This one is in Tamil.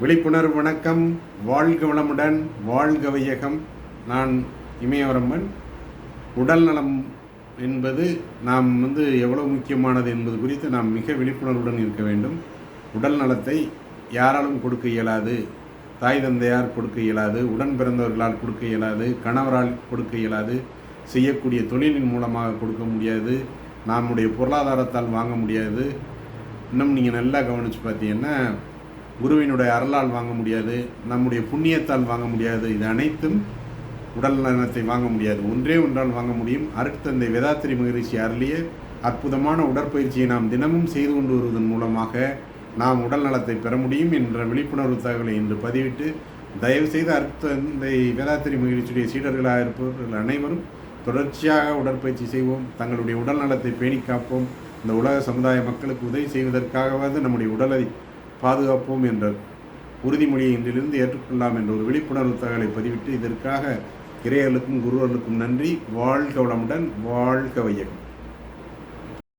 விழிப்புணர்வு வணக்கம். வாழ்க வளமுடன் வாழ்க வையகம். நான் இமயவரம்பன் உடல் நலம் என்பது நாம் வந்து எவ்வளவு முக்கியமானது என்பது குறித்து நாம் மிக விழிப்புணர்வுடன் இருக்க வேண்டும். உடல் நலத்தை யாராலும் கொடுக்க இயலாது. தாய் தந்தையார் கொடுக்க இயலாது. உடன் பிறந்தவர்களால் கொடுக்க இயலாது. கணவரால் கொடுக்க இயலாது. செய்யக்கூடிய தொழிலின் மூலமாக கொடுக்க முடியாது. நம்முடைய பொருளாதாரத்தால் வாங்க முடியாது. இன்னும் நீங்கள் நல்லா கவனித்து பார்த்தீங்கன்னா குருவினுடைய அருளால் வாங்க முடியாது நம்முடைய புண்ணியத்தால் வாங்க முடியாது. இது அனைத்தும் உடல் நலத்தை வாங்க முடியாது. ஒன்றே ஒன்றால் வாங்க முடியும். அருட்தந்தை வேதாத்திரி மகரிஷி அருளிய அற்புதமான உடற்பயிற்சியை நாம் தினமும் செய்து கொண்டு வருவதன் மூலமாக நாம் உடல் நலத்தை பெற முடியும் என்ற விழிப்புணர்வு தகவலை இன்று பதிவிட்டு தயவுசெய்து அருட்தந்தை வேதாத்திரி மகிழ்ச்சியுடைய சீடர்களாக இருப்பவர்கள் அனைவரும் தொடர்ச்சியாக உடற்பயிற்சி செய்வோம். தங்களுடைய உடல் நலத்தை பேணி காப்போம். இந்த உலக சமுதாய மக்களுக்கு உதவி செய்வதற்காகவாவது நம்முடைய உடலை பாதுகாப்போம் என்ற உறுதிமொழியை இன்றிலிருந்து ஏற்றுக்கொள்ளலாம் என்ற ஒரு விழிப்புணர்வு தகவலை பதிவிட்டு இதற்காக இறையர்களுக்கும் குருவர்களுக்கும் நன்றி. வாழ்க வளமுடன் வாழ்க வையகம்.